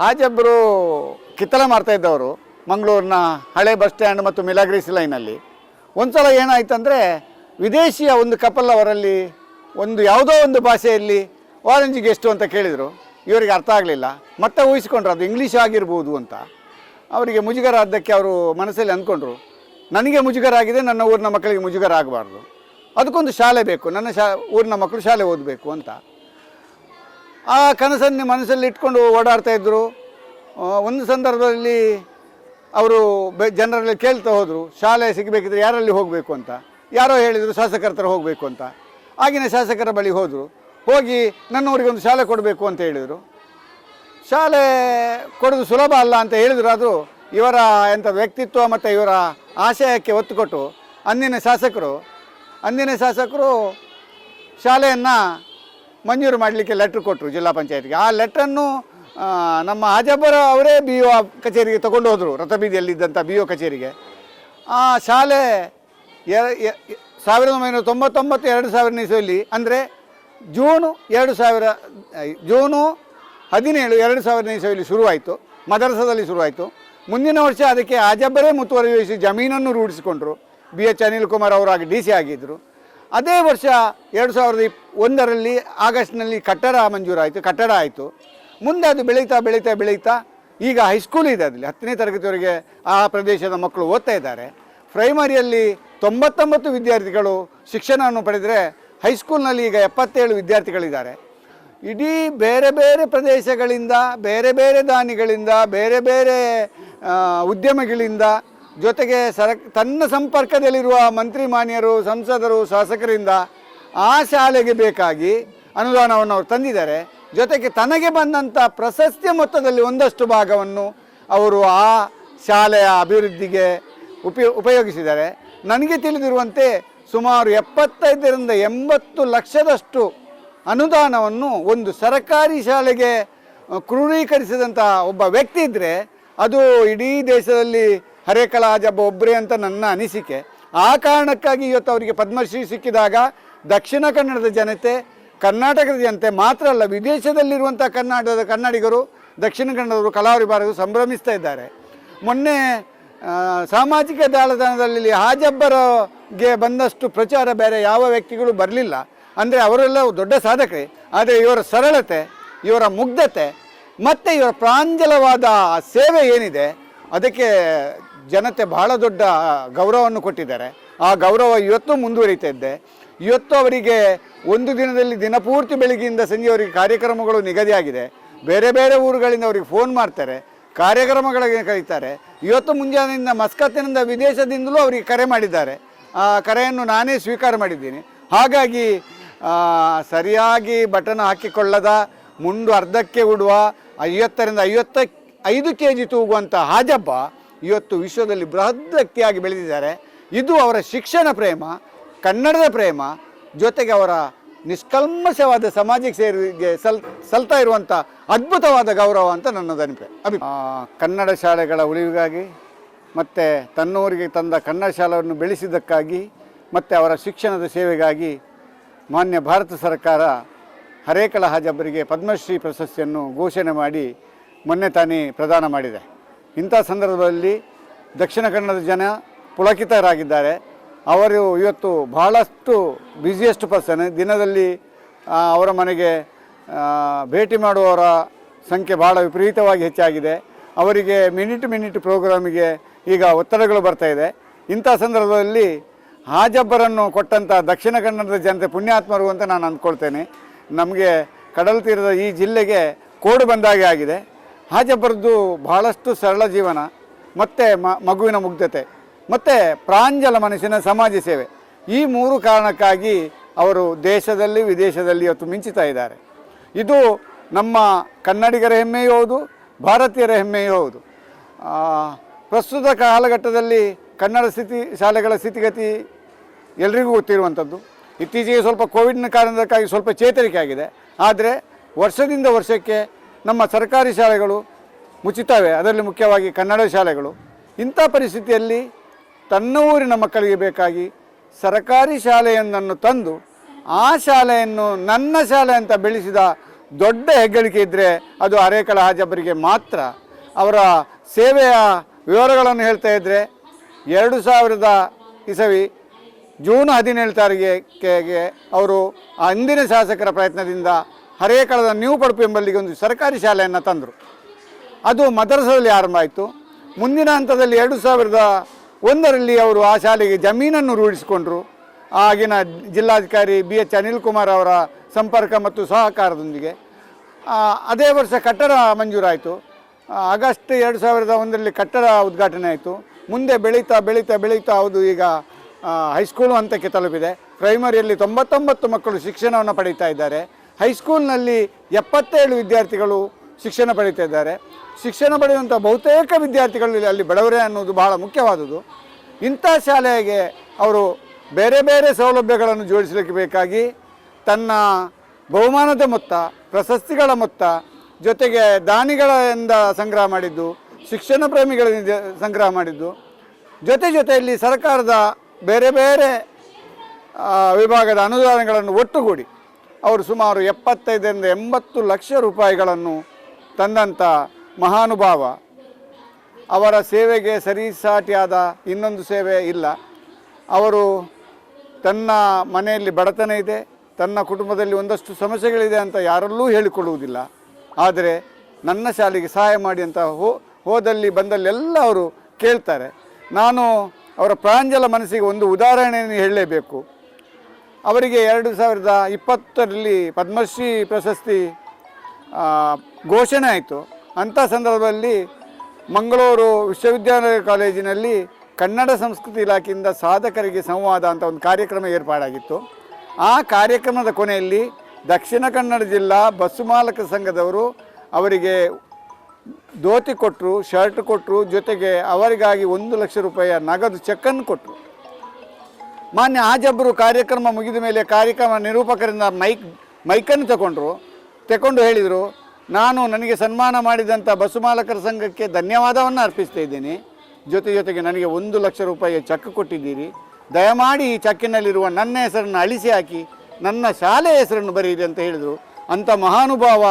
ಹಾಜಬ್ಬರು ಕಿತ್ತಳೆ ಮಾಡ್ತಾ ಇದ್ದವರು ಮಂಗಳೂರಿನ ಹಳೆ ಬಸ್ ಸ್ಟ್ಯಾಂಡ್ ಮತ್ತು ಮಿಲಾಗ್ರೀಸ್ ಲೈನಲ್ಲಿ. ಒಂದು ಸಲ ಏನಾಯ್ತಂದರೆ ವಿದೇಶಿಯ ಒಂದು ಕಪಲ್ ಅವರಲ್ಲಿ ಒಂದು ಯಾವುದೋ ಒಂದು ಭಾಷೆಯಲ್ಲಿ ಆರೆಂಜಿಗೆ ಎಷ್ಟು ಅಂತ ಕೇಳಿದರು. ಇವರಿಗೆ ಅರ್ಥ ಆಗಲಿಲ್ಲ. ಮತ್ತೆ ಊಹಿಸ್ಕೊಂಡ್ರು ಅದು ಇಂಗ್ಲೀಷ್ ಆಗಿರ್ಬೋದು ಅಂತ. ಅವರಿಗೆ ಮುಜುಗರ ಆದ್ದಕ್ಕೆ ಅವರು ಮನಸ್ಸಲ್ಲಿ ಅಂದ್ಕೊಂಡ್ರು, ನನಗೆ ಮುಜುಗರ ಆಗಿದೆ ನನ್ನ ಊರಿನ ಮಕ್ಕಳಿಗೆ ಮುಜುಗರ ಆಗಬಾರ್ದು ಅದಕ್ಕೊಂದು ಶಾಲೆ ಬೇಕು. ನನ್ನ ಶಾ, ಊರಿನ ಮಕ್ಕಳು ಶಾಲೆ ಓದಬೇಕು ಅಂತ. ಆ ಕನಸನ್ನು ಮನಸ್ಸಲ್ಲಿ ಇಟ್ಕೊಂಡು ಓಡಾಡ್ತಾ ಇದ್ದರು. ಒಂದು ಸಂದರ್ಭದಲ್ಲಿ ಅವರು ಬೆ, ಜನರಲ್ಲಿ ಕೇಳ್ತಾ ಹೋದರು, ಶಾಲೆ ಸಿಗಬೇಕಿದ್ರೆ ಯಾರಲ್ಲಿ ಹೋಗಬೇಕು ಅಂತ. ಯಾರೋ ಹೇಳಿದರು ಶಾಸಕರ ಹತ್ರ ಹೋಗಬೇಕು ಅಂತ. ಆಗಿನ ಶಾಸಕರ ಬಳಿ ಹೋದರು. ಹೋಗಿ ನನ್ನ ಊರಿಗೆ ಒಂದು ಶಾಲೆ ಕೊಡಬೇಕು ಅಂತ ಹೇಳಿದರು. ಶಾಲೆ ಕೊಡೋದು ಸುಲಭ ಅಲ್ಲ ಅಂತ ಹೇಳಿದರು ಅದು ಇವರ ಎಂಥ ವ್ಯಕ್ತಿತ್ವ ಮತ್ತು ಇವರ ಆಶಯಕ್ಕೆ ಒತ್ತು ಕೊಟ್ಟು ಅಂದಿನ ಶಾಸಕರು ಅಂದಿನ ಶಾಸಕರು ಶಾಲೆಯನ್ನು ಮಂಜೂರು ಮಾಡಲಿಕ್ಕೆ ಲೆಟ್ರ್ ಕೊಟ್ಟರು ಜಿಲ್ಲಾ ಪಂಚಾಯತ್ಗೆ. ಆ ಲೆಟ್ರನ್ನು ನಮ್ಮ ಹಾಜಬ್ಬರ ಅವರೇ ಬಿ ಒ ಕಚೇರಿಗೆ ತಗೊಂಡು ಹೋದರು ರಥಬೀದಿಯಲ್ಲಿದ್ದಂಥ ಬಿ ಒ ಕಚೇರಿಗೆ. ಆ ಶಾಲೆ ಸಾವಿರದ ಒಂಬೈನೂರ ತೊಂಬತ್ತೊಂಬತ್ತು, ಎರಡು ಸಾವಿರನೇ ಇಸವಿಯಲ್ಲಿ, ಅಂದರೆ ಜೂನು ಎರಡು ಸಾವಿರ ಜೂನು ಹದಿನೇಳು, ಎರಡು ಸಾವಿರನೇ ಇಸವಿಯಲ್ಲಿ ಶುರುವಾಯಿತು, ಮದರಸದಲ್ಲಿ ಶುರುವಾಯಿತು. ಮುಂದಿನ ವರ್ಷ ಅದಕ್ಕೆ ಆಜಬ್ಬರೇ ಮುತುವರ್ಜಿ ವಹಿಸಿ ಜಮೀನನ್ನು ರೂಢಿಸಿಕೊಂಡರು. ಬಿ ಎಚ್ ಅನಿಲ್ ಕುಮಾರ್ ಅವರಾಗಿ ಡಿ ಸಿ ಆಗಿದ್ದರು ಅದೇ ವರ್ಷ ಎರಡು ಸಾವಿರದ ಇಪ್ ಒಂದರಲ್ಲಿ, ಆಗಸ್ಟ್ನಲ್ಲಿ ಕಟ್ಟಡ ಮಂಜೂರಾಯಿತು, ಕಟ್ಟಡ ಆಯಿತು. ಮುಂದೆ ಅದು ಬೆಳೀತಾ ಬೆಳೀತಾ ಬೆಳೀತಾ ಈಗ ಹೈಸ್ಕೂಲ್ ಇದೆ ಅದರಲ್ಲಿ. ಹತ್ತನೇ ತರಗತಿವರೆಗೆ ಆ ಪ್ರದೇಶದ ಮಕ್ಕಳು ಓದ್ತಾ ಇದ್ದಾರೆ. ಪ್ರೈಮರಿಯಲ್ಲಿ ತೊಂಬತ್ತೊಂಬತ್ತು ವಿದ್ಯಾರ್ಥಿಗಳು ಶಿಕ್ಷಣವನ್ನು ಪಡೆದರೆ ಹೈಸ್ಕೂಲ್ನಲ್ಲಿ ಈಗ ಎಪ್ಪತ್ತೇಳು ವಿದ್ಯಾರ್ಥಿಗಳಿದ್ದಾರೆ. ಇಡೀ ಬೇರೆ ಬೇರೆ ಪ್ರದೇಶಗಳಿಂದ, ಬೇರೆ ಬೇರೆ ದಾನಿಗಳಿಂದ, ಬೇರೆ ಬೇರೆ ಉದ್ಯಮಿಗಳಿಂದ ಜೊತೆಗೆ ಸರ, ತನ್ನ ಸಂಪರ್ಕದಲ್ಲಿರುವ ಮಂತ್ರಿ ಮಾನ್ಯರು ಸಂಸದರು, ಶಾಸಕರಿಂದ ಆ ಶಾಲೆಗೆ ಬೇಕಾಗಿ ಅನುದಾನವನ್ನು ಅವರು ತಂದಿದ್ದಾರೆ. ಜೊತೆಗೆ ತನಗೆ ಬಂದಂಥ ಪ್ರಶಸ್ತಿಯ ಮೊತ್ತದಲ್ಲಿ ಒಂದಷ್ಟು ಭಾಗವನ್ನು ಅವರು ಆ ಶಾಲೆಯ ಅಭಿವೃದ್ಧಿಗೆ ಉಪಯೋ, ಉಪಯೋಗಿಸಿದ್ದಾರೆ. ನನಗೆ ತಿಳಿದಿರುವಂತೆ ಸುಮಾರು ಎಪ್ಪತ್ತೈದರಿಂದ ಎಂಬತ್ತು ಲಕ್ಷದಷ್ಟು ಅನುದಾನವನ್ನು ಒಂದು ಸರಕಾರಿ ಶಾಲೆಗೆ ಕ್ರೋಢೀಕರಿಸಿದಂಥ ಒಬ್ಬ ವ್ಯಕ್ತಿ ಇದ್ದರೆ ಅದು ಇಡೀ ದೇಶದಲ್ಲಿ ಹರೇಕಲ ಆಜಬ್ಬ ಒಬ್ಬರೇ ಅಂತ ನನ್ನ ಅನಿಸಿಕೆ. ಆ ಕಾರಣಕ್ಕಾಗಿ ಇವತ್ತು ಅವರಿಗೆ ಪದ್ಮಶ್ರೀ ಸಿಕ್ಕಿದಾಗ ದಕ್ಷಿಣ ಕನ್ನಡದ ಜನತೆ, ಕರ್ನಾಟಕದ ಜನತೆ ಮಾತ್ರ ಅಲ್ಲ ವಿದೇಶದಲ್ಲಿರುವಂಥ ಕನ್ನಡದ ಕನ್ನಡಿಗರು, ದಕ್ಷಿಣ ಕನ್ನಡದವರು ಕಲಾವಿದರು ಸಂಭ್ರಮಿಸ್ತಾ ಇದ್ದಾರೆ. ಮೊನ್ನೆ ಸಾಮಾಜಿಕ ಜಾಲತಾಣದಲ್ಲಿ ಹಾಜಬ್ಬರಿಗೆ ಬಂದಷ್ಟು ಪ್ರಚಾರ ಬೇರೆ ಯಾವ ವ್ಯಕ್ತಿಗಳು ಬರಲಿಲ್ಲ. ಅಂದರೆ ಅವರೆಲ್ಲ ದೊಡ್ಡ ಸಾಧಕರೇ. ಆದರೆ ಇವರ ಸರಳತೆ, ಇವರ ಮುಗ್ಧತೆ, ಮತ್ತು ಇವರ ಪ್ರಾಂಜಲವಾದ ಸೇವೆ ಏನಿದೆ, ಅದಕ್ಕೆ ಜನತೆ ಬಹಳ ದೊಡ್ಡ ಗೌರವವನ್ನು ಕೊಟ್ಟಿದ್ದಾರೆ. ಆ ಗೌರವ ಇವತ್ತು ಮುಂದುವರಿತಾ ಇದ್ದೆ ಇವತ್ತು ಅವರಿಗೆ ಒಂದು ದಿನದಲ್ಲಿ ದಿನಪೂರ್ತಿ ಬೆಳಗ್ಗೆಯಿಂದ ಸಂಜೆಯವರಿಗೆ ಕಾರ್ಯಕ್ರಮಗಳು ನಿಗದಿಯಾಗಿದೆ. ಬೇರೆ ಬೇರೆ ಊರುಗಳಿಂದ ಅವರಿಗೆ ಫೋನ್ ಮಾಡ್ತಾರೆ, ಕಾರ್ಯಕ್ರಮಗಳಿಗೆ ಕರೀತಾರೆ. ಇವತ್ತು ಮುಂಜಾನೆಯಿಂದ ಮಸ್ಕತ್ತಿನಿಂದ ವಿದೇಶದಿಂದಲೂ ಅವರಿಗೆ ಕರೆ ಮಾಡಿದ್ದಾರೆ. ಆ ಕರೆಯನ್ನು ನಾನೇ ಸ್ವೀಕಾರ ಮಾಡಿದ್ದೀನಿ. ಹಾಗಾಗಿ ಸರಿಯಾಗಿ ಬಟನ್ ಹಾಕಿಕೊಳ್ಳದ, ಮುಂಡು ಅರ್ಧಕ್ಕೆ ಉಡುವ, ಐವತ್ತರಿಂದ ಐವತ್ತ ಐದು ಕೆ ಜಿ ತೂಗುವಂಥ ಹಾಜಬ್ಬ ಇವತ್ತು ವಿಶ್ವದಲ್ಲಿ ಬೃಹತ್ ವ್ಯಕ್ತಿಯಾಗಿ ಬೆಳೆದಿದ್ದಾರೆ. ಇದು ಅವರ ಶಿಕ್ಷಣ ಪ್ರೇಮ, ಕನ್ನಡದ ಪ್ರೇಮ, ಜೊತೆಗೆ ಅವರ ನಿಷ್ಕಲ್ಮಶವಾದ ಸಮಾಜಕ್ಕೆ ಸೇರಿಗೆ ಸಲ್, ಸಲ್ತಾ ಇರುವಂಥ ಅದ್ಭುತವಾದ ಗೌರವ ಅಂತ ನನ್ನದು ಅನಿಪೆ ಅಭಿ ಕನ್ನಡ ಶಾಲೆಗಳ ಉಳಿವಿಗಾಗಿ ಮತ್ತು ತನ್ನೂರಿಗೆ ತಂದ ಕನ್ನಡ ಶಾಲೆಯನ್ನು ಬೆಳೆಸಿದ್ದಕ್ಕಾಗಿ ಮತ್ತು ಅವರ ಶಿಕ್ಷಣದ ಸೇವೆಗಾಗಿ ಮಾನ್ಯ ಭಾರತ ಸರ್ಕಾರ ಹರೇಕಳ ಹಾಜಬ್ಬರಿಗೆ ಪದ್ಮಶ್ರೀ ಪ್ರಶಸ್ತಿಯನ್ನು ಘೋಷಣೆ ಮಾಡಿ ಮೊನ್ನೆ ತಾನೇ ಪ್ರದಾನ ಮಾಡಿದೆ. ಇಂಥ ಸಂದರ್ಭದಲ್ಲಿ ದಕ್ಷಿಣ ಕನ್ನಡದ ಜನ ಪುಳಕಿತರಾಗಿದ್ದಾರೆ. ಅವರು ಇವತ್ತು ಬಹಳಷ್ಟು ಬ್ಯುಸಿಯೆಸ್ಟ್ ಪರ್ಸನ್ ದಿನದಲ್ಲಿ ಅವರ ಮನೆಗೆ ಭೇಟಿ ಮಾಡುವವರ ಸಂಖ್ಯೆ ಭಾಳ ವಿಪರೀತವಾಗಿ ಹೆಚ್ಚಾಗಿದೆ. ಅವರಿಗೆ ಮಿನಿಟ್ ಮಿನಿಟ್ ಪ್ರೋಗ್ರಾಮಿಗೆ ಈಗ ಒತ್ತಡಗಳು ಬರ್ತಾ ಇದೆ. ಇಂಥ ಸಂದರ್ಭದಲ್ಲಿ ಹಾಜಬ್ಬರನ್ನು ಕೊಟ್ಟಂಥ ದಕ್ಷಿಣ ಕನ್ನಡದ ಜನತೆ ಪುಣ್ಯಾತ್ಮರು ಅಂತ ನಾನು ಅಂದ್ಕೊಳ್ತೇನೆ. ನಮಗೆ ಕಡಲ ತೀರದ ಈ ಜಿಲ್ಲೆಗೆ ಕೋಡು ಬಂದಾಗೆ ಆಗಿದೆ. ಹಾಜಬ್ಬರದ್ದು ಬಹಳಷ್ಟು ಸರಳ ಜೀವನ, ಮತ್ತು ಮಗುವಿನ ಮುಗ್ಧತೆ, ಮತ್ತು ಪ್ರಾಂಜಲ ಮನಸ್ಸಿನ ಸಮಾಜ ಸೇವೆ. ಈ ಮೂರು ಕಾರಣಕ್ಕಾಗಿ ಅವರು ದೇಶದಲ್ಲಿ, ವಿದೇಶದಲ್ಲಿ ಇವತ್ತು ಮಿಂಚುತ್ತಾ ಇದ್ದಾರೆ. ಇದು ನಮ್ಮ ಕನ್ನಡಿಗರ ಹೆಮ್ಮೆಯೂ ಹೌದು, ಭಾರತೀಯರ ಹೆಮ್ಮೆಯೂ ಹೌದು. ಪ್ರಸ್ತುತ ಕಾಲಘಟ್ಟದಲ್ಲಿ ಕನ್ನಡ ಸ್ಥಿತಿ, ಶಾಲೆಗಳ ಸ್ಥಿತಿಗತಿ ಎಲ್ರಿಗೂ ಗೊತ್ತಿರುವಂಥದ್ದು. ಇತ್ತೀಚೆಗೆ ಸ್ವಲ್ಪ ಕೋವಿಡ್ನ ಕಾರಣಕ್ಕಾಗಿ ಸ್ವಲ್ಪ ಚೇತರಿಕೆ ಆಗಿದೆ. ಆದರೆ ವರ್ಷದಿಂದ ವರ್ಷಕ್ಕೆ ನಮ್ಮ ಸರ್ಕಾರಿ ಶಾಲೆಗಳು ಮುಚ್ಚುತ್ತವೆ. ಅದರಲ್ಲಿ ಮುಖ್ಯವಾಗಿ ಕನ್ನಡ ಶಾಲೆಗಳು. ಇಂಥ ಪರಿಸ್ಥಿತಿಯಲ್ಲಿ ತನ್ನ ಊರಿನ ಮಕ್ಕಳಿಗೆ ಬೇಕಾಗಿ ಸರ್ಕಾರಿ ಶಾಲೆಯೊಂದನ್ನು ತಂದು ಆ ಶಾಲೆಯನ್ನು ನನ್ನ ಶಾಲೆ ಅಂತ ಬೆಳೆಸಿದ ದೊಡ್ಡ ಹೆಗ್ಗಳಿಕೆ ಇದ್ದರೆ ಅದು ಅರೇಕಳ ಹಾಜಬ್ಬರಿಗೆ ಮಾತ್ರ. ಅವರ ಸೇವೆಯ ವಿವರಗಳನ್ನು ಹೇಳ್ತಾ ಇದ್ದರೆ ಎರಡು ಸಾವಿರದ ಇಸವಿ ಜೂನ್ ಹದಿನೇಳು ತಾರೀಕಿಗೆ ಅವರು ಅಂದಿನ ಶಾಸಕರ ಪ್ರಯತ್ನದಿಂದ ಹರೇಕಳದ ನ್ಯೂ ಪಡುಪು ಎಂಬಲ್ಲಿಗೆ ಒಂದು ಸರ್ಕಾರಿ ಶಾಲೆಯನ್ನು ತಂದರು. ಅದು ಮದ್ರಸದಲ್ಲಿ ಆರಂಭ ಆಯಿತು. ಮುಂದಿನ ಹಂತದಲ್ಲಿ ಎರಡು ಸಾವಿರದ ಒಂದರಲ್ಲಿ ಅವರು ಆ ಶಾಲೆಗೆ ಜಮೀನನ್ನು ರೂಢಿಸಿಕೊಂಡರು. ಆಗಿನ ಜಿಲ್ಲಾಧಿಕಾರಿ ಬಿ ಎಚ್ ಅನಿಲ್ ಕುಮಾರ್ ಅವರ ಸಂಪರ್ಕ ಮತ್ತು ಸಹಕಾರದೊಂದಿಗೆ. ಅದೇ ವರ್ಷ ಕಟ್ಟಡ ಮಂಜೂರಾಯಿತು. ಆಗಸ್ಟ್ ಎರಡು ಸಾವಿರದ ಒಂದರಲ್ಲಿ ಕಟ್ಟಡ ಉದ್ಘಾಟನೆ ಆಯಿತು. ಮುಂದೆ ಬೆಳೀತಾ ಬೆಳೀತಾ ಬೆಳೀತಾ ಅದು ಈಗ ಹೈಸ್ಕೂಲು ಹಂತಕ್ಕೆ ತಲುಪಿದೆ. ಪ್ರೈಮರಿಯಲ್ಲಿ ತೊಂಬತ್ತೊಂಬತ್ತು ಮಕ್ಕಳು ಶಿಕ್ಷಣವನ್ನು ಪಡೀತಾ ಇದ್ದಾರೆ. ಹೈಸ್ಕೂಲ್ನಲ್ಲಿ ಎಪ್ಪತ್ತೇಳು ವಿದ್ಯಾರ್ಥಿಗಳು ಶಿಕ್ಷಣ ಪಡೀತಾ ಇದ್ದಾರೆ. ಶಿಕ್ಷಣ ಪಡೆಯುವಂಥ ಬಹುತೇಕ ವಿದ್ಯಾರ್ಥಿಗಳು ಅಲ್ಲಿ ಬಡವರೇ ಅನ್ನೋದು ಬಹಳ ಮುಖ್ಯವಾದುದು ಇಂಥ ಶಾಲೆಗೆ ಅವರು ಬೇರೆ ಬೇರೆ ಸೌಲಭ್ಯಗಳನ್ನು ಜೋಡಿಸಲಿಕ್ಕೆ ಬೇಕಾಗಿ ತನ್ನ ಬಹುಮಾನದ ಮೊತ್ತ, ಪ್ರಶಸ್ತಿಗಳ ಮೊತ್ತ, ಜೊತೆಗೆ ದಾನಿಗಳಿಂದ ಸಂಗ್ರಹ ಮಾಡಿದ್ದು, ಶಿಕ್ಷಣ ಪ್ರೇಮಿಗಳಿಂದ ಸಂಗ್ರಹ ಮಾಡಿದ್ದು, ಜೊತೆ ಜೊತೆಯಲ್ಲಿ ಸರ್ಕಾರದ ಬೇರೆ ಬೇರೆ ವಿಭಾಗದ ಅನುದಾನಗಳನ್ನು ಒಟ್ಟುಗೂಡಿ ಅವರು ಸುಮಾರು ಎಪ್ಪತ್ತೈದರಿಂದ ಎಂಬತ್ತು ಲಕ್ಷ ರೂಪಾಯಿಗಳನ್ನು ತಂದಂಥ ಮಹಾನುಭಾವ. ಅವರ ಸೇವೆಗೆ ಸರಿಸಾಟಿಯಾದ ಇನ್ನೊಂದು ಸೇವೆ ಇಲ್ಲ. ಅವರು ತನ್ನ ಮನೆಯಲ್ಲಿ ಬಡತನ ಇದೆ, ತನ್ನ ಕುಟುಂಬದಲ್ಲಿ ಒಂದಷ್ಟು ಸಮಸ್ಯೆಗಳಿದೆ ಅಂತ ಯಾರಲ್ಲೂ ಹೇಳಿಕೊಳ್ಳುವುದಿಲ್ಲ ಆದರೆ ನನ್ನ ಶಾಲೆಗೆ ಸಹಾಯ ಮಾಡಿ ಅಂತ ಹೋ, ಹೋದಲ್ಲಿ ಬಂದಲ್ಲೆಲ್ಲ ಅವರು ಕೇಳ್ತಾರೆ. ನಾನು ಅವರ ಪ್ರಾಂಜಲ ಮನಸ್ಸಿಗೆ ಒಂದು ಉದಾಹರಣೆಯನ್ನು ಹೇಳಲೇಬೇಕು. ಅವರಿಗೆ ಎರಡು ಸಾವಿರದ ಇಪ್ಪತ್ತರಲ್ಲಿ ಪದ್ಮಶ್ರೀ ಪ್ರಶಸ್ತಿ ಘೋಷಣೆ ಆಯಿತು. ಅಂಥ ಸಂದರ್ಭದಲ್ಲಿ ಮಂಗಳೂರು ವಿಶ್ವವಿದ್ಯಾಲಯ ಕಾಲೇಜಿನಲ್ಲಿ ಕನ್ನಡ ಸಂಸ್ಕೃತಿ ಇಲಾಖೆಯಿಂದ ಸಾಧಕರಿಗೆ ಸಂವಾದ ಅಂತ ಒಂದು ಕಾರ್ಯಕ್ರಮ ಏರ್ಪಾಡಾಗಿತ್ತು. ಆ ಕಾರ್ಯಕ್ರಮದ ಕೊನೆಯಲ್ಲಿ ದಕ್ಷಿಣ ಕನ್ನಡ ಜಿಲ್ಲಾ ಬಸ್ಸು ಮಾಲಕ ಸಂಘದವರು ಅವರಿಗೆ ಧೋತಿ ಕೊಟ್ಟರು ಶರ್ಟ್ ಕೊಟ್ಟರು ಜೊತೆಗೆ ಅವರಿಗಾಗಿ ಒಂದು ಲಕ್ಷ ರೂಪಾಯಿಯ ನಗದು ಚೆಕ್ಕನ್ನು ಕೊಟ್ಟರು ಮಾನ್ಯ ಆಜಬ್ರು ಕಾರ್ಯಕ್ರಮ ಮುಗಿದ ಮೇಲೆ ಕಾರ್ಯಕ್ರಮ ನಿರೂಪಕರಿಂದ ಮೈಕ್ ಮೈಕನ್ನು ತಗೊಂಡ್ರು, ತಗೊಂಡು ಹೇಳಿದರು, ನಾನು ನನಗೆ ಸನ್ಮಾನ ಮಾಡಿದಂಥ ಬಸ್ಸು ಮಾಲಕರ ಸಂಘಕ್ಕೆ ಧನ್ಯವಾದವನ್ನು ಅರ್ಪಿಸ್ತಾ ಇದ್ದೀನಿ. ಜೊತೆ ಜೊತೆಗೆ ನನಗೆ ಒಂದು ಲಕ್ಷ ರೂಪಾಯಿಯ ಚೆಕ್ ಕೊಟ್ಟಿದ್ದೀರಿ. ದಯಮಾಡಿ ಈ ಚೆಕ್ಕಿನಲ್ಲಿರುವ ನನ್ನ ಹೆಸರನ್ನು ಅಳಿಸಿ ಹಾಕಿ, ನನ್ನ ಶಾಲೆಯ ಹೆಸರನ್ನು ಬರೆಯಿರಿ ಅಂತ ಹೇಳಿದರು. ಅಂಥ ಮಹಾನುಭಾವ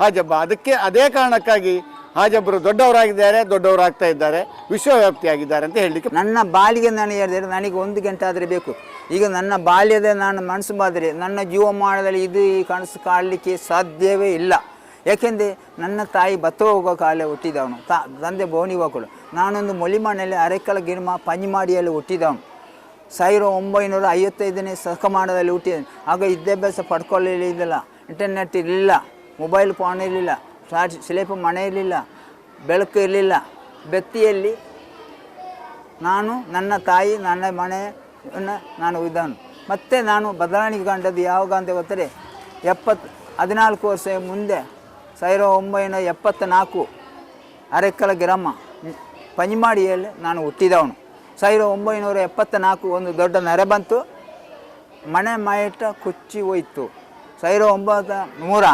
ಹಾಜಬ್ಬ. ಅದಕ್ಕೆ ಅದೇ ಕಾರಣಕ್ಕಾಗಿ ಹಾಜಬ್ಬರು ದೊಡ್ಡವರಾಗಿದ್ದಾರೆ, ದೊಡ್ಡವರಾಗ್ತಾ ಇದ್ದಾರೆ, ವಿಶ್ವವ್ಯಾಪ್ತಿಯಾಗಿದ್ದಾರೆ ಅಂತ ಹೇಳಲಿಕ್ಕೆ ನನ್ನ ಬಾಲ್ಯ ನಾನು ಹೇಳಿದರೆ ನನಗೆ ಒಂದು ಗಂಟೆ ಆದರೆ ಬೇಕು. ಈಗ ನನ್ನ ಬಾಲ್ಯದ ನಾನು ಮನಸ್ಸು ಮಾದರೆ ನನ್ನ ಜೀವಮಾನದಲ್ಲಿ ಇದು ಈ ಕನಸು ಕಾಡಲಿಕ್ಕೆ ಸಾಧ್ಯವೇ ಇಲ್ಲ. ಯಾಕೆಂದರೆ ನನ್ನ ತಾಯಿ ಭತ್ತ ಹೋಗೋ ಕಾಲ ಹುಟ್ಟಿದವನು. ತಾ, ತಂದೆ ಬೋನಿ ಹೋಗಲು ನಾನೊಂದು ಮೊಲಿಮಣ್ಣಲ್ಲಿ ಅರೆಕಲ ಗಿರ್ಮ ಪಂಜಿಮಾಡಿಯಲ್ಲಿ ಹುಟ್ಟಿದವನು. ಸಾವಿರ ಒಂಬೈನೂರ ಐವತ್ತೈದನೇ ಶತಮಾನದಲ್ಲಿ ಹುಟ್ಟಿದ್ದೇನೆ ಆಗ ವಿದ್ಯಾಭ್ಯಾಸ ಪಡ್ಕೊಳ್ಳಲಿಲ್ಲ ಇಂಟರ್ನೆಟ್ ಇರಲಿಲ್ಲ ಮೊಬೈಲ್ ಫೋನ್ ಇರಲಿಲ್ಲ. ಫ್ಲಾಟ್ ಸ್ಲೇಪ್ ಮನೆ ಇರಲಿಲ್ಲ, ಬೆಳಕು ಇರಲಿಲ್ಲ. ಬೆತ್ತಿಯಲ್ಲಿ ನಾನು, ನನ್ನ ತಾಯಿ, ನನ್ನ ಮನೆಯನ್ನು ನಾನು ಇದ್ದಾನು ಮತ್ತೆ ನಾನು ಬದಲಾವಣೆ ಕಂಡದ್ದು ಯಾವಾಗ ಅಂತ ಗೊತ್ತರೆ? ಎಪ್ಪತ್ತು ಹದಿನಾಲ್ಕು ವರ್ಷ ಮುಂದೆ, ಸಾವಿರದ ಒಂಬೈನೂರ ಎಪ್ಪತ್ತ ನಾಲ್ಕು ಅರೆಕ್ಕಲ ಗ್ರಾಮ ಪಂಜಮಾಡಿಯಲ್ಲಿ ನಾನು ಹುಟ್ಟಿದವನು. ಸಾವಿರದ ಒಂಬೈನೂರ ಎಪ್ಪತ್ತ ನಾಲ್ಕು ಒಂದು ದೊಡ್ಡ ನೆರೆ ಬಂತು, ಮನೆ ಮೈಟ ಕುಚ್ಚಿ ಹೋಯಿತು. ಸಾವಿರದ ಒಂಬತ್ತು ನೂರ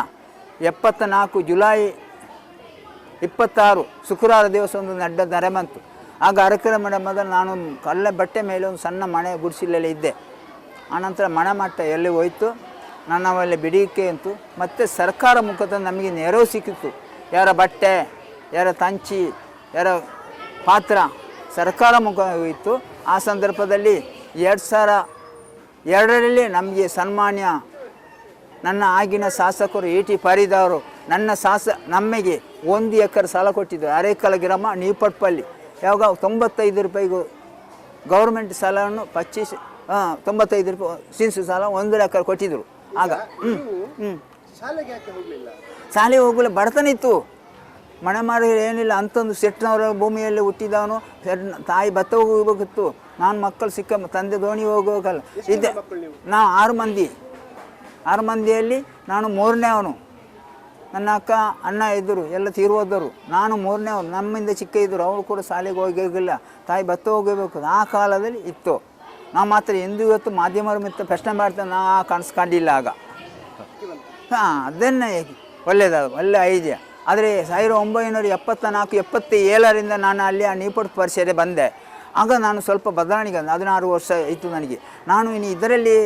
ಎಪ್ಪತ್ತ ನಾಲ್ಕು ಜುಲೈ ಇಪ್ಪತ್ತಾರು ಶುಕ್ರವಾರ ದಿವಸ ಒಂದು ನಡ್ಡ ನೆರೆ ಬಂತು. ಆಗ ಅರಕರ ಮೊದಲು ನಾನು ಕಳ್ಳೆ ಬಟ್ಟೆ ಮೇಲೆ ಒಂದು ಸಣ್ಣ ಮನೆ ಗುಡಿಸಿಲಲ್ಲಿ ಇದ್ದೆ. ಆನಂತರ ಮನೆ ಮಟ್ಟ ಎಲ್ಲಿ ಹೋಯ್ತು? ನನ್ನವಲ್ಲಿ ಬಿಡಿಕೆ ಅಂತು. ಮತ್ತು ಸರ್ಕಾರ ಮುಖದ ನಮಗೆ ನೆರವು ಸಿಕ್ಕಿತ್ತು ಯಾರ ಬಟ್ಟೆ, ಯಾರ ತಂಚಿ, ಯಾರ ಪಾತ್ರ ಸರ್ಕಾರ ಮುಖ ಹೋಯಿತು. ಆ ಸಂದರ್ಭದಲ್ಲಿ ಎರಡು ಸಾವಿರ ಎರಡರಲ್ಲಿ ನಮಗೆ ಸನ್ಮಾನ್ಯ ನನ್ನ ಆಗಿನ ಶಾಸಕರು ಏಟಿ ಟಿ ಫರೀದವರು ನನ್ನ ಶಾಸ ನಮಗೆ ಒಂದು ಎಕರೆ ಸಾಲ ಕೊಟ್ಟಿದ್ದು ಅರೇಕಲ ಗ್ರಾಮ ನೀಪಟ್ಪಲ್ಲಿ. ಯಾವಾಗ ತೊಂಬತ್ತೈದು ರೂಪಾಯಿಗೂ ಗೌರ್ಮೆಂಟ್ ಸಾಲವನ್ನು ಪಚ್ಚೀಸ್ ಹಾಂ ತೊಂಬತ್ತೈದು ರೂಪಾಯಿ ಸಿನ್ಸು ಸಾಲ ಒಂದು ಎಕರೆ ಕೊಟ್ಟಿದ್ದರು. ಆಗ ಹ್ಞೂ ಹ್ಞೂ ಶಾಲೆಗೆ ಹೋಗಲು ಬಡತನ ಇತ್ತು ಮನೆ ಮಾಡಿ ಏನಿಲ್ಲ ಅಂತಂದು ಸೆಟ್ನವರ ಭೂಮಿಯಲ್ಲಿ ಹುಟ್ಟಿದವನು ಸೆಟ್ ತಾಯಿ ಭತ್ತ ಹೋಗಬೇಕಿತ್ತು ನಾನು ಮಕ್ಕಳು ಸಿಕ್ಕ ತಂದೆ ದೋಣಿ ಹೋಗೋಕಲ್ಲ ಇದೆ ನಾವು? ಆರು ಮಂದಿ. ಆರು ಮಂದಿಯಲ್ಲಿ ನಾನು ಮೂರನೇ ಅವನು. ನನ್ನ ಅಕ್ಕ, ಅಣ್ಣ ಇದ್ದರು, ಎಲ್ಲ ತೀರ್ವೋದರು ನಾನು ಮೂರನೇ ಅವನು. ನಮ್ಮಿಂದ ಚಿಕ್ಕ ಇದ್ದರು. ಅವರು ಕೂಡ ಶಾಲೆಗೆ ಹೋಗಿರಲಿಲ್ಲ. ತಾಯಿ ಬತ್ತ ಹೋಗಬೇಕು. ಆ ಕಾಲದಲ್ಲಿ ಇತ್ತು. ನಾವು ಮಾತ್ರ ಎಂದೂ ಇವತ್ತು ಮಾಧ್ಯಮರ ಮಿತ್ರ ಪ್ರಶ್ನೆ ಮಾಡ್ತೇನೆ ನಾ ಕನಸು ಕಂಡಿಲ್ಲ ಆಗ. ಹಾಂ, ಅದನ್ನೇ ಒಳ್ಳೆಯದು ಒಳ್ಳೆ ಐಡಿಯಾ ಆದರೆ ಸಾವಿರದ ಒಂಬೈನೂರ ಎಪ್ಪತ್ತ ನಾಲ್ಕು ಎಪ್ಪತ್ತ ಏಳರಿಂದ ನಾನು ಅಲ್ಲಿ ಆ ನೀಪಟ್ ಪರಿಸರ ಬಂದೆ. ಆಗ ನಾನು ಸ್ವಲ್ಪ ಬದಲಾವಣೆಗೆ ಹದಿನಾರು ವರ್ಷ ಇತ್ತು ನನಗೆ. ನಾನು ಇನ್ನು ಇದರಲ್ಲಿ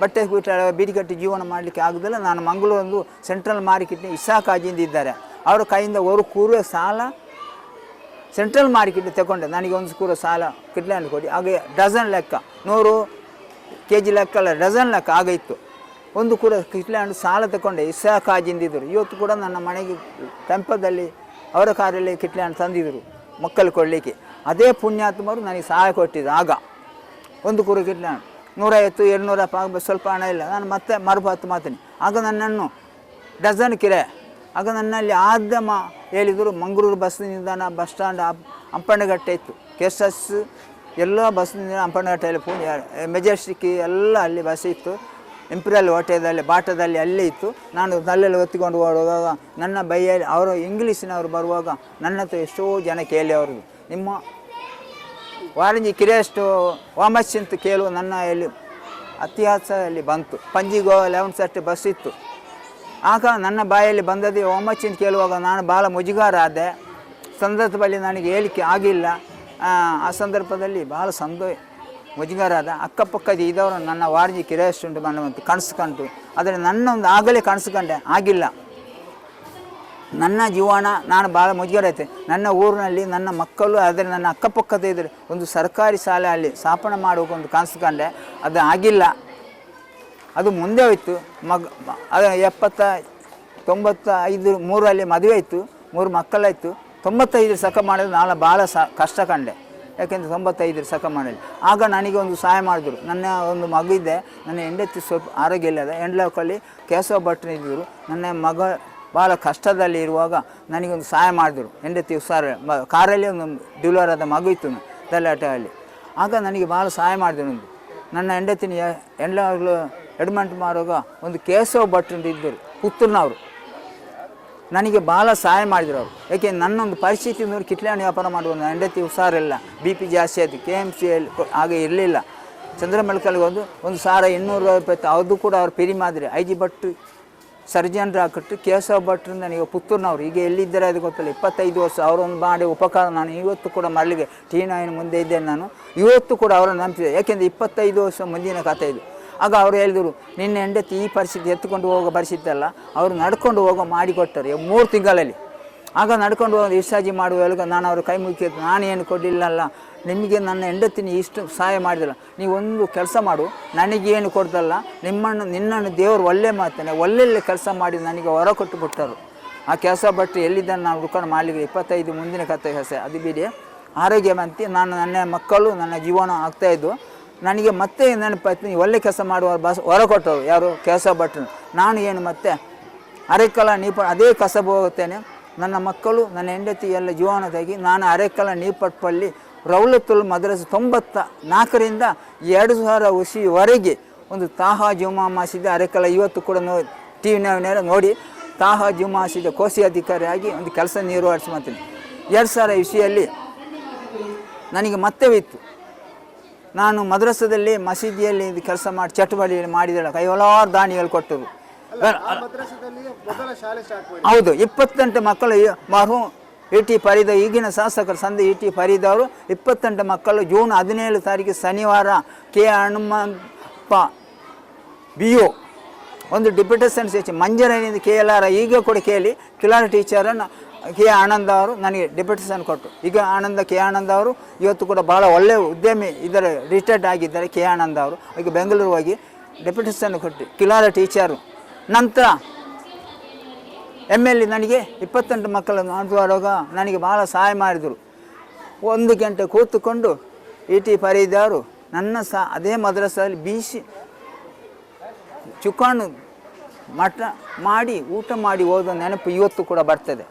ಬಟ್ಟೆ ಬಿಟ್ಟು ಬೀಡಿಗಟ್ಟಿ ಜೀವನ ಮಾಡಲಿಕ್ಕೆ ಆಗೋದಿಲ್ಲ. ನಾನು ಮಂಗಳೂರು ಸೆಂಟ್ರಲ್ ಮಾರ್ಕೆಟ್ನ ಇಸಾ ಅಜಿಂದ ಇದ್ದಾರೆ. ಅವರ ಕೈಯಿಂದ ಅವರು ಕೂರುವ ಸಾಲ ಸೆಂಟ್ರಲ್ ಮಾರ್ಕೆಟ್ ತಗೊಂಡೆ. ನನಗೆ ಒಂದು ಕೂರೋ ಸಾಲ ಕಿಡ್ಲ್ಯಾಂಡ್ ಕೊಡಿ. ಹಾಗೆ ಡಜನ್ ಲೆಕ್ಕ, ನೂರು ಕೆ ಜಿ ಲೆಕ್ಕ ಅಲ್ಲ, ಡಜನ್ ಲೆಕ್ಕ ಆಗ ಇತ್ತು ಒಂದು ಕೂಡ ಕಿಡ್ಲ್ಯಾಂಡ್ ಸಾಲ ತಗೊಂಡೆ ಇಸ್ಸಾ ಕಾಜಿಂದಿದ್ದರು ಇವತ್ತು ಕೂಡ ನನ್ನ ಮನೆಗೆ ಟೆಂಪದಲ್ಲಿ ಅವರ ಕಾರಲ್ಲಿ ಕಿಟ್ಲ್ಯಾಂಡ್ ತಂದಿದ್ದರು ಮಕ್ಕಳು ಕೊಡಲಿಕ್ಕೆ. ಅದೇ ಪುಣ್ಯಾತ್ಮರು ನನಗೆ ಸಹಾಯ ಕೊಟ್ಟಿದ್ದು ಆಗ. ಒಂದು ಕುರು ಕಿಟ್ಲ್ಯಾಂಡ್ ನೂರೈವತ್ತು ಎರಡುನೂರ ಸ್ವಲ್ಪ ಹಣ ಇಲ್ಲ. ನಾನು ಮತ್ತೆ ಮರುಪಾತು ಮಾಡ್ತೀನಿ. ಆಗ ನನ್ನನ್ನು ಡಜನ್ ಕಿರೆ, ಆಗ ನನ್ನಲ್ಲಿ ಆದ ಮಾ ಹೇಳಿದರು ಮಂಗಳೂರು ಬಸ್ ನಿಲ್ದಾಣ, ಬಸ್ ಸ್ಟ್ಯಾಂಡ್ ಅಂಪಣ್ಣಗಟ್ಟೆ ಇತ್ತು. ಕೆ ಎಸ್ ಎಸ್ ಎಲ್ಲ ಬಸ್ ನಿಲ್ದಾಣ ಅಂಪಣ್ಣಗಟ್ಟೆಯಲ್ಲಿ ಫೋನ್ ಮೆಜೆಸ್ಟಿಕ್ ಎಲ್ಲ ಅಲ್ಲಿ ಬಸ್ ಇತ್ತು. ಇಂಪ್ರಿಯಲ್ ಹೋಟೆಲಲ್ಲಿ ಬಾಟದಲ್ಲಿ ಅಲ್ಲೇ ಇತ್ತು. ನಾನು ತಲೆಯಲ್ಲಿ ಹೊತ್ತಿಕೊಂಡು ಓಡುವಾಗ ನನ್ನ ಬೈಯಲ್ಲಿ, ಅವರು ಇಂಗ್ಲೀಷಿನವರು ಬರುವಾಗ ನನ್ನ ಹತ್ರ ಎಷ್ಟೋ ಜನ ಕೇಳಿ ಅವ್ರದ್ದು ನಿಮ್ಮ ವಾರಂಜಿ ಕಿರಿಯಷ್ಟು ವಾಮಶ್ ಅಂತ ಕೇಳುವ ನನ್ನ ಇಲ್ಲಿ ಅತಿಹಾಸದಲ್ಲಿ ಬಂತು. ಪಂಜಿಗೋ ಲೆವೆನ್ ಸರ್ಟಿ ಬಸ್ ಇತ್ತು. ಆಗ ನನ್ನ ಬಾಯಲ್ಲಿ ಬಂದದ್ದು ವಾಮಚ್ ಅಂತ ಕೇಳುವಾಗ ನಾನು ಭಾಳ ಮುಜುಗಾರ ಆದೆ ಸಂದರ್ಭದಲ್ಲಿ ನನಗೆ ಹೇಳಿಕೆ ಆಗಿಲ್ಲ. ಆ, ಸಂದರ್ಭದಲ್ಲಿ ಭಾಳ ಸಂದೋ ಮುಜುಗಾರ ಆದ ಅಕ್ಕಪಕ್ಕದ ಇದ್ದವರು ನನ್ನ ವಾರ್ಜಿ ಕಿರಿಯಷ್ಟು ಉಂಟು ಕನಸು ಕಂಡು. ಆದರೆ ನನ್ನೊಂದು ಆಗಲೇ ಕನಸ್ಕೊಂಡೆ ಆಗಿಲ್ಲ. ನನ್ನ ಜೀವನ ನಾನು ಭಾಳ ಮುಜುಗರ ನನ್ನ ಊರಿನಲ್ಲಿ ನನ್ನ ಮಕ್ಕಳು, ಆದರೆ ನನ್ನ ಅಕ್ಕಪಕ್ಕದ ಇದ್ರೆ ಒಂದು ಸರ್ಕಾರಿ ಶಾಲೆ ಅಲ್ಲಿ ಸ್ಥಾಪನೆ ಮಾಡೋಕೆ ಒಂದು ಕನಸು ಕಂಡೆ ಅದು ಆಗಿಲ್ಲ. ಅದು ಮುಂದೆ ಹೋಯಿತು. ಮಗ, ಅದು ಎಪ್ಪತ್ತ ತೊಂಬತ್ತ ಐದು ಮೂರಲ್ಲಿ ಮದುವೆ ಆಯಿತು. ಮೂರು ಮಕ್ಕಳಾಯಿತು. ತೊಂಬತ್ತೈದು ಸಕ ಮಾಡಿದ್ರೆ. ನಾನು ಭಾಳ ಸ, ಕಷ್ಟ ಕಂಡೆ ಯಾಕೆಂದರೆ ತೊಂಬತ್ತೈದರ ಸಕ ಮಾಡಲಿ ಆಗ ನನಗೆ ಒಂದು ಸಹಾಯ ಮಾಡಿದ್ರು. ನನ್ನ ಒಂದು ಮಗು ಇದೆ. ನನ್ನ ಹೆಂಡತಿ ಸ್ವಲ್ಪ ಆರೋಗ್ಯ ಇಲ್ಲದ ಹೆಂಡ್ಲಕ್ಕಲ್ಲಿ ಕೇಶವ ಭಟ್ರು ಇದ್ದರು. ನನ್ನ ಮಗ ಭಾಳ ಕಷ್ಟದಲ್ಲಿ ಇರುವಾಗ ನನಗೊಂದು ಸಹಾಯ ಮಾಡಿದ್ರು. ಹೆಂಡತಿ ಹುಷಾರು ಕಾರಲ್ಲಿ ಒಂದು ಡಿಲಿವರ್ ಆದ ಮಗು ಇತ್ತು ತಲೆಟಲ್ಲಿ ಆಗ ನನಗೆ ಭಾಳ ಸಹಾಯ ಮಾಡಿದ್ರು ಒಂದು ನನ್ನ ಹೆಂಡತಿನ ಎಲ್ಲಾಗಲೂ ಎಡ್ಮೆಂಟ್ ಮಾಡುವಾಗ ಒಂದು ಕೇಶವ ಭಟ್ರು ಇದ್ದರು, ಪುತ್ತೂರಿನವರು. ನನಗೆ ಭಾಳ ಸಹಾಯ ಮಾಡಿದ್ರು ಅವರು. ಯಾಕೆ, ನನ್ನೊಂದು ಪರಿಸ್ಥಿತಿ ನೋಡಿ ಕಿಟ್ಲಾಣಿ ವ್ಯಾಪಾರ ಮಾಡುವ ನನ್ನ ಹೆಂಡತಿ ಹುಷಾರಿಲ್ಲ. ಬಿ ಪಿ ಜಾಸ್ತಿ ಆಯಿತು ಕೆ ಎಂ ಸಿ ಎಲ್ ಹಾಗೆ ಇರಲಿಲ್ಲ. ಚಂದ್ರಮೆಳ್ಕಲ್ಗೆ ಒಂದು ಒಂದು ಸಾವಿರ ಇನ್ನೂರು ರೂಪಾಯಿ ಅದು ಕೂಡ ಅವ್ರು ಪಿರಿ ಮಾದರಿ ಐ ಜಿ ಭಟ್ ಸರ್ಜನ್ರು ಹಾಕಿಟ್ಟು ಕೇಶವ ಭಟ್ರಿಂದ ನೀವು ಪುತ್ತೂರಿನವ್ರು. ಈಗ ಎಲ್ಲಿದ್ದಾರೆ ಅದು ಗೊತ್ತಿಲ್ಲ. ಇಪ್ಪತ್ತೈದು ವರ್ಷ ಅವರೊಂದು ಮಾಡಿ ಉಪಕಾರ. ನಾನು ಇವತ್ತು ಕೂಡ ಮರಳಿಗೆ ಟಿ ನೈನ್ ಮುಂದೆ ಇದ್ದೇನೆ ನಾನು. ಇವತ್ತು ಕೂಡ ಅವರನ್ನು ನಂಬಿಸಿದೆ ಯಾಕೆಂದರೆ ಇಪ್ಪತ್ತೈದು ವರ್ಷ ಮುಂದಿನ ಕಥೆ ಇದು. ಆಗ ಅವರು ಹೇಳಿದರು, ನಿನ್ನ ಹೆಂಡತಿ ಈ ಪರಿಸ್ಥಿತಿ ಎತ್ತುಕೊಂಡು ಹೋಗೋ ಪರಿಸ್ಥಿತಿ ಅವರು ನಡ್ಕೊಂಡು ಹೋಗೋ ಮಾಡಿಕೊಟ್ಟರು ಮೂರು ತಿಂಗಳಲ್ಲಿ. ಆಗ ನಡ್ಕೊಂಡು ಹೋಗಿ ವಿಸರ್ಜಿ ಮಾಡುವಾಗ ನಾನು ಅವ್ರ ಕೈ ಮುಗಿಯೋದು ನಾನು ಏನು ಕೊಡಲಿಲ್ಲಲ್ಲ. ನಿಮಗೆ ನನ್ನ ಹೆಂಡತಿನ ಇಷ್ಟು ಸಹಾಯ ಮಾಡಿದಿಲ್ಲ ನೀವು ಒಂದು ಕೆಲಸ ಮಾಡು, ನನಗೇನು ಕೊಡ್ತಲ್ಲ ನಿಮ್ಮನ್ನು ನಿನ್ನನ್ನು ದೇವರು ಒಳ್ಳೆ ಮಾಡ್ತಾನೆ ಒಳ್ಳೆ ಕೆಲಸ ಮಾಡಿ ನನಗೆ ಹೊರ ಕೊಟ್ಟು ಬಿಟ್ಟರು ಆ ಕೆಲಸ ಬಟ್ಟು ಎಲ್ಲಿದ್ದಾನೆ ನಾವು ಹುಡ್ಕೊಂಡು ಮಾಡಲಿಕ್ಕೆ ಇಪ್ಪತ್ತೈದು ಮುಂದಿನ ಕಥೆ ಹೆಸೆ. ಅದು ಬಿಡಿ. ಆರೋಗ್ಯವಂತಿ, ನಾನು ನನ್ನ ಮಕ್ಕಳು, ನನ್ನ ಜೀವನ ಆಗ್ತಾಯಿದ್ದು ನನಗೆ ಮತ್ತೆ ನನ್ನ ಪತ್ನಿ ಒಳ್ಳೆ ಕೆಲಸ ಮಾಡುವ ಬಸ್ ಹೊರ ಕೊಟ್ಟರು ಯಾರು? ಕೆಲಸ ಭಟ್ರು. ನಾನು ಏನು ಮತ್ತೆ? ಅರೆಕಲ ನೀಪ ಅದೇ ಕಸಬು ಹೋಗುತ್ತೇನೆ ನನ್ನ ಮಕ್ಕಳು, ನನ್ನ ಹೆಂಡತಿ ಎಲ್ಲ ಜೀವನದಾಗಿ, ನಾನು ಅರೆಕಲ ನೀಪಟ್ಪಲ್ಲಿ ರೌಲತ್ತುಲ್ ಮದ್ರಸ್ ತೊಂಬತ್ತ ನಾಲ್ಕರಿಂದ ಎರಡು ಸಾವಿರ ವರ್ಷವರೆಗೆ ಒಂದು ತಾಹಾ ಜುಮಾ ಮಾಸಿದ ಅರೆಕಲ ಇವತ್ತು ಕೂಡ ನೋ ಟಿ ವಿನ ನೋಡಿ ತಾಹಾ ಜುಮಾ ಮಾಸಿದ ಕೋಸಿ ಅಧಿಕಾರಿಯಾಗಿ ಒಂದು ಕೆಲಸ ನಿರ್ವಹಿಸಿ ಮಾಡ್ತೀನಿ ಎರಡು ಸಾವಿರ ವಿಷಯಲ್ಲಿ ನನಗೆ ಮತ್ತೆ ಇತ್ತು ನಾನು ಮದ್ರಸದಲ್ಲಿ ಮಸೀದಿಯಲ್ಲಿ ಇದು ಕೆಲಸ ಮಾಡಿ ಚಟುವಟಿಕೆ ಮಾಡಿದಳ ಕೈವಲಾರು ದಾನಿಗಳು ಕೊಟ್ಟರು. ಹೌದು ಇಪ್ಪತ್ತೆಂಟು ಮಕ್ಕಳು ಮರು ಇ ಟಿ ಪರಿದ ಈಗಿನ ಶಾಸಕರು ಸಂಧಿ ಇ ಟಿ ಪರಿದವರು ಇಪ್ಪತ್ತೆಂಟು ಮಕ್ಕಳು ಜೂನ್ ಹದಿನೇಳು ತಾರೀಕು ಶನಿವಾರ ಕೆ ಹನುಮಪ್ಪ ಬಿ ಒ ಒಂದು ಡಿಪ್ಯೂಟೇಷನ್ ಸಚಿವ ಮಂಜರಿಂದ ಕೆ ಎಲ್ ಆರ್ ಈಗ ಕೂಡ ಕೇಳಿ ಕಿಲಾರ ಟೀಚರನ್ನು ಕೆ ಆನಂದ ಅವರು ನನಗೆ ಡೆಪ್ಯೂಟೇಷನ್ ಕೊಟ್ಟು ಈಗ ಆನಂದ, ಕೆ ಆನಂದ್ ಅವರು ಇವತ್ತು ಕೂಡ ಭಾಳ ಒಳ್ಳೆಯ ಉದ್ಯಮಿ ಇದರ ರಿಟೈರ್ಡ್ ಆಗಿದ್ದಾರೆ ಕೆ ಆನಂದ ಅವರು. ಈಗ ಬೆಂಗಳೂರು ಹೋಗಿ ಡೆಪ್ಯೂಟೇಷನ್ ಕೊಟ್ಟು ಕಿಲಾರ ಟೀಚರು. ನಂತರ ಎಂ ಎಲ್ ಎ ನನಗೆ ಇಪ್ಪತ್ತೆಂಟು ಮಕ್ಕಳನ್ನು ಮಾಡುವಾಗ ನನಗೆ ಭಾಳ ಸಹಾಯ ಮಾಡಿದರು. ಒಂದು ಗಂಟೆ ಕೂತುಕೊಂಡು ಇ ಟಿ ಫರೀದವರು ನನ್ನ ಸಹ ಅದೇ ಮದ್ರಸಲ್ಲಿ ಬೀಸಿ ಚುಕ್ಕಾಣು ಮಠ ಮಾಡಿ ಊಟ ಮಾಡಿ ಹೋದ ನೆನಪು ಇವತ್ತು ಕೂಡ ಬರ್ತದೆ.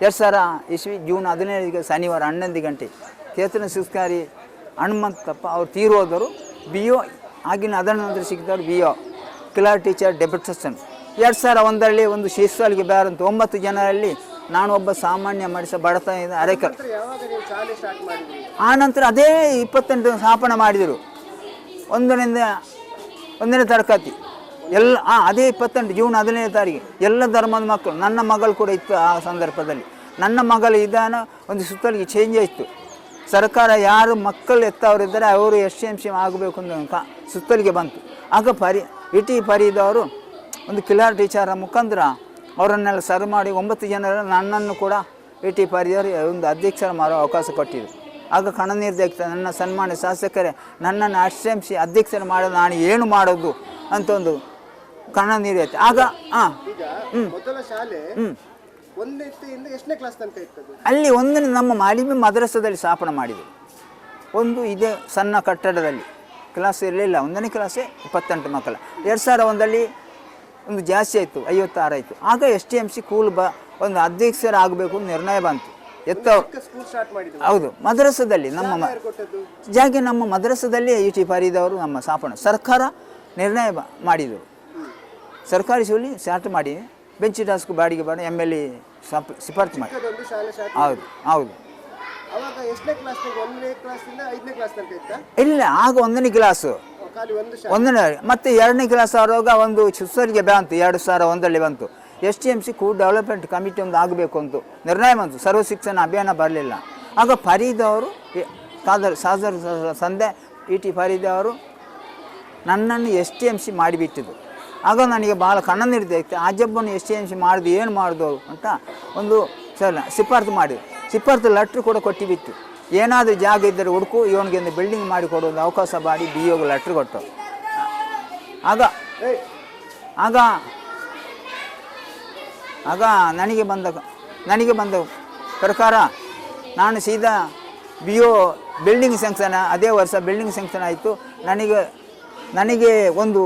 ಎರಡು ಸಾವಿರ ಇಸ್ವಿ ಜೂನ್ ಹದಿನೈದು ಶನಿವಾರ ಹನ್ನೊಂದು ಗಂಟೆ ಚೇತನ ಸಂಸ್ಕಾರಿ ಹನುಮಂತಪ್ಪ ಅವರು ತೀರೋದರು ಬಿ ಒ ಆಗಿನ ಅದರ ನಂತರ ಸಿಕ್ಕಿದವರು ಬಿ ಒ ಕಿಲಾರ್ ಟೀಚರ್ ಡೆಪ್ಯೂಟೇಷನ್ ಎರಡು ಸಾವಿರ ಒಂದರಲ್ಲಿ ಒಂದು ಶಿಸ್ವಲ್ಗೆ ಬಾರಂತ ಒಂಬತ್ತು ಜನರಲ್ಲಿ ನಾನು ಒಬ್ಬ ಸಾಮಾನ್ಯ ಮನುಷ್ಯ ಬಡತನ ಅರೆಕಲ್ ಆ ನಂತರ ಅದೇ ಇಪ್ಪತ್ತೆಂಟು ಸ್ಥಾಪನೆ ಮಾಡಿದರು. ಒಂದರಿಂದ ಒಂದನೇ ತರಗತಿ. ಎಲ್ಲ ಹಾಂ ಅದೇ ಇಪ್ಪತ್ತೆಂಟು ಜೂನ್ ಹದಿನೈದು ತಾರೀಕು ಎಲ್ಲ ಧರ್ಮದ ಮಕ್ಕಳು ನನ್ನ ಮಗಳು ಕೂಡ ಇತ್ತು ಆ ಸಂದರ್ಭದಲ್ಲಿ. ನನ್ನ ಮಗಳ ವಿಧಾನ ಒಂದು ಸುತ್ತಲಿಗೆ ಚೇಂಜ್ ಆಯಿತು. ಸರ್ಕಾರ ಯಾರು ಮಕ್ಕಳು ಎತ್ತವರಿದ್ದರೆ ಅವರು ಎಸ್ ಸಿ ಎಂ ಸಿ ಆಗಬೇಕು ಅಂತ ಸುತ್ತಲಿಗೆ ಬಂತು. ಆಗ ಪರಿ ಇಟಿ ಪರಿದವರು ಒಂದು ಕಿಲಾರ್ ಟೀಚರ ಮುಖಾಂತರ ಅವರನ್ನೆಲ್ಲ ಸರ್ ಮಾಡಿ ಒಂಬತ್ತು ಜನರ ನನ್ನನ್ನು ಕೂಡ ವಿ ಟಿ ಪರಿಯರ್ ಒಂದು ಅಧ್ಯಕ್ಷರ ಮಾಡೋ ಅವಕಾಶ ಕೊಟ್ಟಿದ್ರು. ಆಗ ಕಣ ನಿರ್ದೇಶ ನನ್ನ ಸನ್ಮಾನ್ಯ ಶಾಸಕರೇ ನನ್ನನ್ನು ಆಶ್ರಮಿಸಿ ಅಧ್ಯಕ್ಷರು ಮಾಡೋದು ನಾನು ಏನು ಮಾಡೋದು ಅಂತ ಒಂದು ಕಣ ನಿರ್ದೇಶ ಆಗ ಹಾಂ ಹ್ಞೂ ಇರ್ತದೆ? ಅಲ್ಲಿ ಒಂದನೇ ನಮ್ಮ ಮಾಲಿಮಿ ಮದ್ರಸದಲ್ಲಿ ಸ್ಥಾಪನೆ ಮಾಡಿದೆ ಒಂದು ಇದೇ ಸಣ್ಣ ಕಟ್ಟಡದಲ್ಲಿ. ಕ್ಲಾಸ್ ಇರಲಿಲ್ಲ. ಒಂದನೇ ಕ್ಲಾಸೇ ಇಪ್ಪತ್ತೆಂಟು ಮಕ್ಕಳ. ಎರಡು ಸಾವಿರ ಒಂದಲ್ಲಿ ಒಂದು ಜಾಸ್ತಿ ಆಯಿತು ಐವತ್ತಾರು ಆಯಿತು. ಆಗ ಎಸ್ ಟಿ ಎಂ ಸಿ ಕೂಲ್ ಬ ಒಂದು ಅಧ್ಯಕ್ಷರ ಆಗಬೇಕು ನಿರ್ಣಯ ಬಂತು. ಎತ್ತ ಹೌದು ಮದ್ರಸದಲ್ಲಿ ನಮ್ಮ ಜಾಗೆ ನಮ್ಮ ಮದ್ರಸದಲ್ಲಿ ಇ ಟಿ ಅವರು ನಮ್ಮ ಸ್ಥಾಪನೆ. ಸರ್ಕಾರ ನಿರ್ಣಯ ಮಾಡಿದರು. ಸರ್ಕಾರಿ ಶೂಲಿ ಸ್ಟಾರ್ಟ್ ಮಾಡಿ ಬೆಂಚ್ ಟಾಸ್ಕ್ ಬಾಡಿಗೆ ಬಾಡಿ ಎಂ ಎಲ್ ಎ ಶಿಫಾರಸು ಮಾಡಿ. ಹೌದು ಹೌದು. ಇಲ್ಲ ಆಗ ಒಂದನೇ ಕ್ಲಾಸು ಒಂದನೇ, ಮತ್ತೆ ಎರಡನೇ ಕ್ಲಾಸ್ ಆರುವಾಗ ಒಂದು ಸುಸರಿಗೆ ಬಂತು, ಎರಡು ಸಾವಿರ ಒಂದರಲ್ಲಿ ಬಂತು. ಎಸ್ ಟಿ ಎಂ ಸಿ ಕೂ ಡೆವಲಪ್ಮೆಂಟ್ ಕಮಿಟಿ ಒಂದು ಆಗಬೇಕು ಅಂತ ನಿರ್ಣಯ ಬಂತು. ಸರ್ವ ಶಿಕ್ಷಣ ಅಭಿಯಾನ ಬರಲಿಲ್ಲ. ಆಗ ಫರೀದ್ ಅವರು ಕಾದರ್ ಸಾಜರ್ ಸಂದೆ ಇ ಟಿ ಫರೀದ್ ಅವರು ನನ್ನನ್ನು ಎಸ್ ಟಿ ಎಂ ಸಿ ಮಾಡಿಬಿಟ್ಟಿದ್ದು ಆಗ ನನಗೆ ಭಾಳ ಕಣ್ಣ ಆ ಆಜಬ್ಬನ್ನು ಎಸ್ ಟಿ ಎಂ ಸಿ ಮಾಡಿದ್ದು ಏನು ಮಾಡಿದವು ಅಂತ ಒಂದು ಸರ್, ಶಿಫಾರಸು ಮಾಡಿದ್ರು. ಶಿಫಾರಸು ಲೆಟ್ರ್ ಕೂಡ ಕೊಟ್ಟಿಬಿಟ್ಟು ಏನಾದರೂ ಜಾಗ ಇದ್ದರೆ ಹುಡುಕು, ಇವನಿಗೆ ಒಂದು ಬಿಲ್ಡಿಂಗ್ ಮಾಡಿ ಕೊಡೋದು ಅವಕಾಶ ಮಾಡಿ ಬಿ ಒಗೆ ಲೆಟ್ರ್ ಕೊಟ್ಟು. ಆಗ ಆಗ ಆಗ ನನಗೆ ಬಂದ ನನಗೆ ಬಂದ ಪ್ರಕಾರ ನಾನು ಸೀದಾ ಬಿ ಒ ಬಿಲ್ಡಿಂಗ್ ಸ್ಯಾಂಕ್ಷನ್ ಅದೇ ವರ್ಷ ಬಿಲ್ಡಿಂಗ್ ಸ್ಯಾಂಕ್ಷನ್ ಆಯಿತು. ನನಗೆ ನನಗೆ ಒಂದು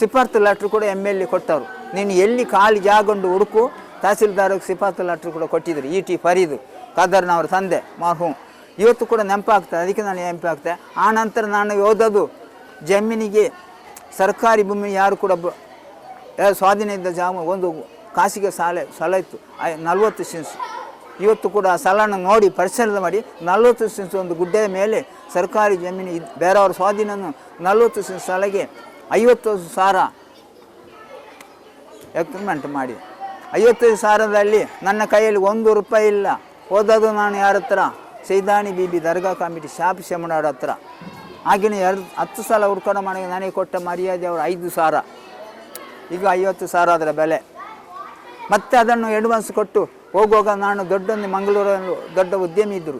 ಸಿಫಾರ್ತು ಲೆಟ್ರ್ ಕೂಡ ಎಂ ಎಲ್ ಎ ಕೊಟ್ಟರು ನೀನು ಎಲ್ಲಿ ಖಾಲಿ ಜಾಗೊಂಡು ಹುಡುಕು, ತಹಸೀಲ್ದಾರ್ಗೆ ಸಿಫಾರ್ತು ಲೆಟ್ರ್ ಕೂಡ ಕೊಟ್ಟಿದ್ರು ಇ ಟಿ ಫರೀದು. ಖಾದರ್ನವ್ರ ತಂದೆ ಮಾರ್ಹೂಮ್ ಇವತ್ತು ಕೂಡ ನೆನಪಾಗ್ತದೆ, ಅದಕ್ಕೆ ನಾನು ನೆನಪಾಗ್ತದೆ. ಆ ನಂತರ ನಾನು ಓದೋದು, ಜಮೀನಿಗೆ ಸರ್ಕಾರಿ ಭೂಮಿ ಯಾರು ಕೂಡ ಸ್ವಾಧೀನ ಇದ್ದ ಜಾಮ ಒಂದು ಖಾಸಗಿ ಸಾಲೆ ಸಾಲ ಇತ್ತು. ನಲವತ್ತು ಸೆನ್ಸ್ ಇವತ್ತು ಕೂಡ ಆ ಸ್ಥಳನ ನೋಡಿ ಪರಿಶೀಲನೆ ಮಾಡಿ, ನಲ್ವತ್ತು ಸಿನ್ಸ್ ಒಂದು ಗುಡ್ಡೆಯ ಮೇಲೆ ಸರ್ಕಾರಿ ಜಮೀನು ಇದ್ದು ಬೇರೆಯವ್ರ ಸ್ವಾಧೀನನ್ನು ನಲ್ವತ್ತು ಸೆನ್ಸ್ ಸಾಲಗೆ ಐವತ್ತು ಸಾವಿರ ಎಕ್ರಿಮೆಂಟ್ ಮಾಡಿ. ಐವತ್ತೈದು ಸಾವಿರದಲ್ಲಿ ನನ್ನ ಕೈಯಲ್ಲಿ ಒಂದು ರೂಪಾಯಿ ಇಲ್ಲ. ಓದೋದು ನಾನು ಯಾರ ಹತ್ರ? ಸೈದಾನಿ ಬೀಬಿ ದರ್ಗಾ ಕಮಿಟಿ ಶಾಪ್ ಶಮಣವ್ರ ಹತ್ರ. ಆಗಿನ ಎರಡು, ಹತ್ತು ಸಲ ಹುಡ್ಕೊಂಡು ಮನೆಗೆ ನನಗೆ ಕೊಟ್ಟ ಮರ್ಯಾದೆ ಅವರು ಐದು ಸಾವಿರ ಈಗ ಐವತ್ತು ಸಾವಿರ ಅದರ ಬೆಲೆ. ಮತ್ತೆ ಅದನ್ನು ಎಡ್ವಾನ್ಸ್ ಕೊಟ್ಟು ಹೋಗುವಾಗ ನಾನು ದೊಡ್ಡೊಂದು ಮಂಗಳೂರಲ್ಲಿ ದೊಡ್ಡ ಉದ್ಯಮಿ ಇದ್ದರು